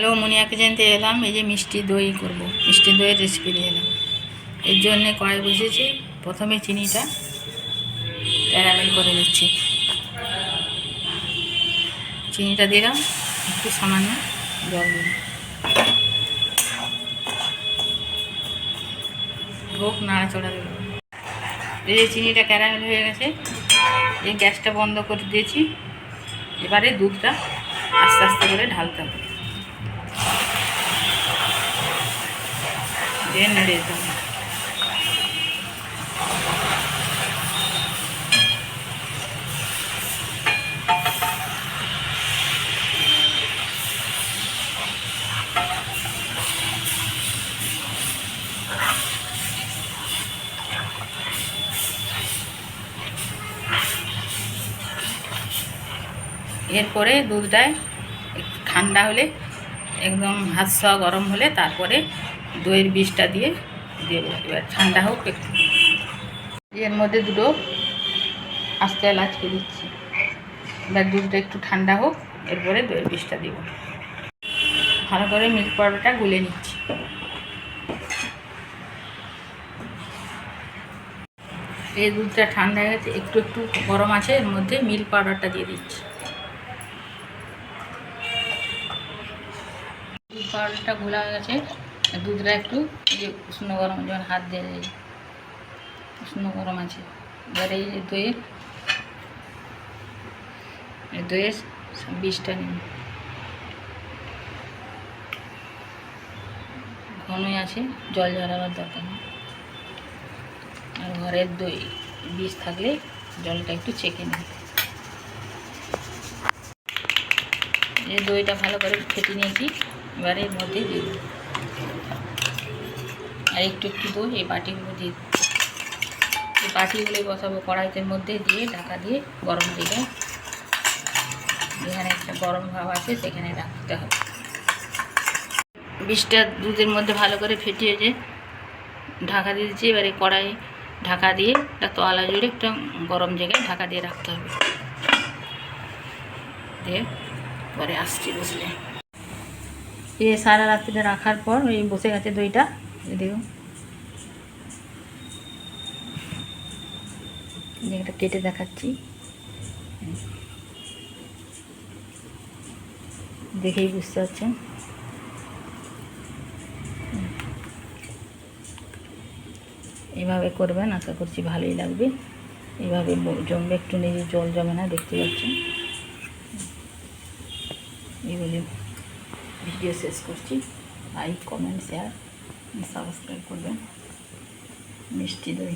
Hello, মুনিয়াকে জানতে এলাম, এই যে মিষ্টি দই করব। মিষ্টি দইয়ের রেসিপি নিয়ে এলাম। এর জন্যে কড়াই বসেছি প্রথমে চিনিটা ক্যারামেল করে নিচ্ছি। চিনিটা দিলাম একটু সামান্য জল দিলাম হোক, নাড়াচড়া দিলাম এই যে চিনিটা ক্যারামেল হয়ে গেছে, এই গ্যাসটা বন্ধ করে দিয়েছি। এবারে দুধটা আস্তে আস্তে করে ঢালতে হবে। এরপরে দুধটায় ঠান্ডা হলে একদম হাত ছোঁয়া গরম হলে তারপরে দইয়ের বিষটা দিয়ে দেবো। এবার ঠান্ডা হোক একটু। এর মধ্যে দুটো আস্তে এলাচকে দিচ্ছি। এবার দুধটা একটু ঠান্ডা হোক, এরপরে দইয়ের বিষটা দিব। ভালো করে মিল্ক পাউডারটা গুলে নিচ্ছি। এই দুধটা ঠান্ডা হয়ে গেছে, একটু একটু গরম আছে, এর মধ্যে মিল্ক পাউডারটা দিয়ে দিচ্ছি। দুধ পাউডারটা ঘোলা হয়ে গেছে। দুধটা একটু যে উষ্ণ গরম যেমন হাত দিয়ে উষ্ণ গরম আছে, এবার এই যে দইয়ের দইয়ের বিষটা নিন। ঘনই আছে, জল ঝরাবার দরকার নেই। আর ঘরের দই বিষ থাকলে জলটা একটু চেকে নিন। এই দইটা ভালো করে ফেটে নিয়েছি। এবারে এর মধ্যে দিই। আর একটু একটু দই, এই বাটিগুলো দিয়ে দিই। এই বাটিগুলো বসাবো কড়াইতের মধ্যে দিয়ে, ঢাকা দিয়ে গরম দিকে যেখানে একটা গরম ভাব আছে, সেখানে রাখতে হবে। বিষটা দুধের মধ্যে ভালো করে ফেটিয়ে যে ঢাকা দিয়ে দিচ্ছি, এবারে কড়াই ঢাকা দিয়ে, একটা তোয়ালা জুড়ে একটা গরম জায়গায় ঢাকা দিয়ে রাখতে হবে। দিয়ে পরে আসছি বসলে। এ সারা রাত্রিটা রাখার পর ওই বসে গেছে দইটা। দেখুন। এটা কেটে দেখাচ্ছি। দেখেই বুঝতে পারছেন। এভাবে করবেন, আশা করছি ভালোই লাগবে। এভাবে জমবে, একটু নিজে জল জমে না, দেখতে পাচ্ছেন। এই বলে ভিডিও শেষ করছি লাইক কমেন্ট শেয়ার সাবস্ক্রাইব করবেন মিষ্টি দই